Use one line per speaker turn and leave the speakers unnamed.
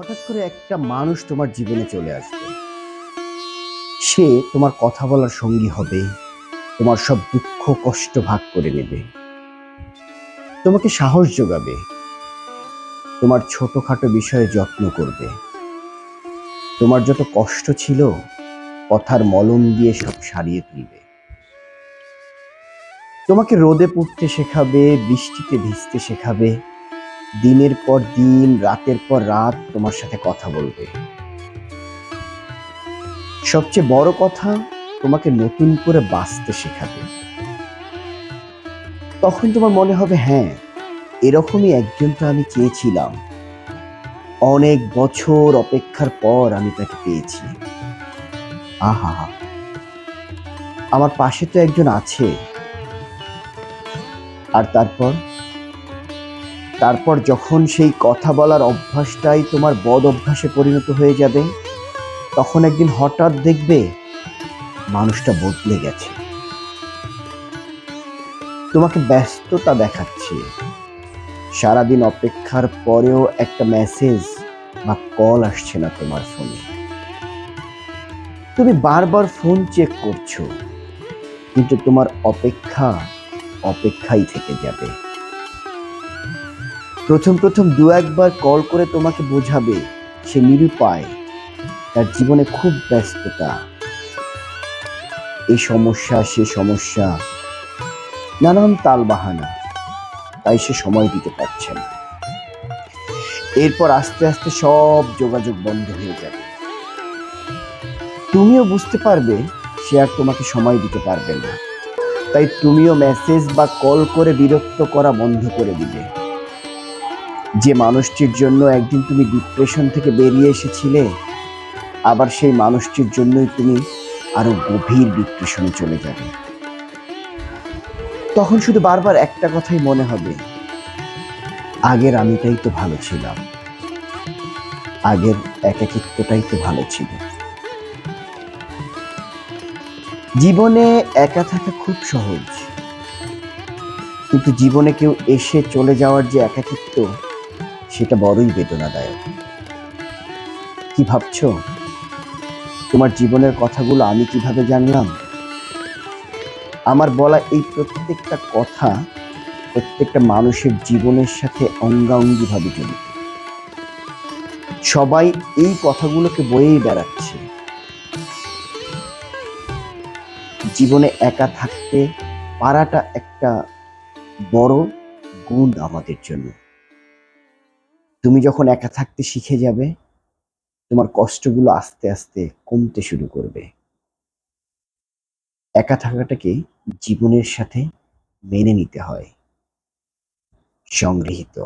হঠাৎ করে একটা মানুষ তোমার জীবনে চলে আসবে। সে তোমার কথা বলার সঙ্গী হবে, তোমার সব দুঃখ, কষ্ট ভাগ করে নেবে। তোমাকে সাহস যোগাবে, তোমার ছোটখাটো বিষয়ে যত্ন করবে। তোমার যত কষ্ট ছিল, কথার মলম দিয়ে সব সারিয়ে তুলবে। তোমাকে রোদে পুড়তে শেখাবে, বৃষ্টিতে ভিজতে শেখাবে দিনের পর দিন, রাতের পর রাত তোমার সাথে কথা বলবে। সবচেয়ে বড় কথা, তোমাকে নতুন করে বাঁচতে শেখাবে। তখন তোমার মনে হবে হ্যাঁ এরকমই একজন তো আমি চেয়েছিলাম। অনেক বছর অপেক্ষার পর আমি তাকে পেয়েছি। আহা আমার পাশে তো একজন আছে। আর তারপর? তারপর যখন সেই কথা বলার অভ্যাসটাই তোমার বদ অভ্যাসে পরিণত হয়ে যাবে, তখন একদিন হঠাৎ দেখবে মানুষটা বদলে গেছে। তোমাকে ব্যস্ততা দেখাচ্ছে। সারাদিন অপেক্ষার পরেও একটা মেসেজ বা কল আসছে না তোমার ফোনে তুমি বারবার ফোন চেক করছ, কিন্তু তোমার অপেক্ষা অপেক্ষাই থেকে যাবে। প্রথম প্রথম দু একবার কল করে তোমাকে বোঝাবে, সে নিরুপায়। তার জীবনে খুব ব্যস্ততা। এই সমস্যা, সে সমস্যা, নানান তাল বাহানা তাই সে সময় দিতে পারছে না। এরপর আস্তে আস্তে সব যোগাযোগ বন্ধ হয়ে যাবে। তুমিও বুঝতে পারবে, সে আর তোমাকে সময় দিতে পারবে না। তাই তুমিও মেসেজ বা কল করে বিরক্ত করা বন্ধ করে দিবে। যে মানুষটির জন্য একদিন তুমি ডিপ্রেশন থেকে বেরিয়ে এসেছিলে, আবার সেই মানুষটির জন্যই তুমি আরও গভীর ডিপ্রেশনে চলে যাবে। তখন শুধু বারবার একটা কথাই মনে হবে, আগের আমিটাই তো ভালো ছিলাম, আগের একাকিত্বটাই তো ভালো ছিল। জীবনে একা থাকা খুব সহজ, কিন্তু জীবনে কেউ এসে চলে যাওয়ার যে একাকিত্ব সেটা বড়ই বেদনাদায়ক। কি ভাবছ? তোমার জীবনের কথাগুলো আমি কীভাবে জানলাম? আমার বলা এই প্রত্যেকটা কথা প্রত্যেকটা মানুষের জীবনের সাথে অঙ্গাঙ্গিভাবে জড়িত। সবাই এই কথাগুলোকে বয়েই বেড়াচ্ছে। জীবনে একা থাকতে পারাটা একটা বড় গুণ আমাদের জন্য। তুমি যখন একা থাকতে শিখে যাবে, তোমার কষ্টগুলো আস্তে আস্তে কমতে শুরু করবে। একা থাকাটাকে জীবনের সাথে মেনে নিতে হয়। সংগৃহীত।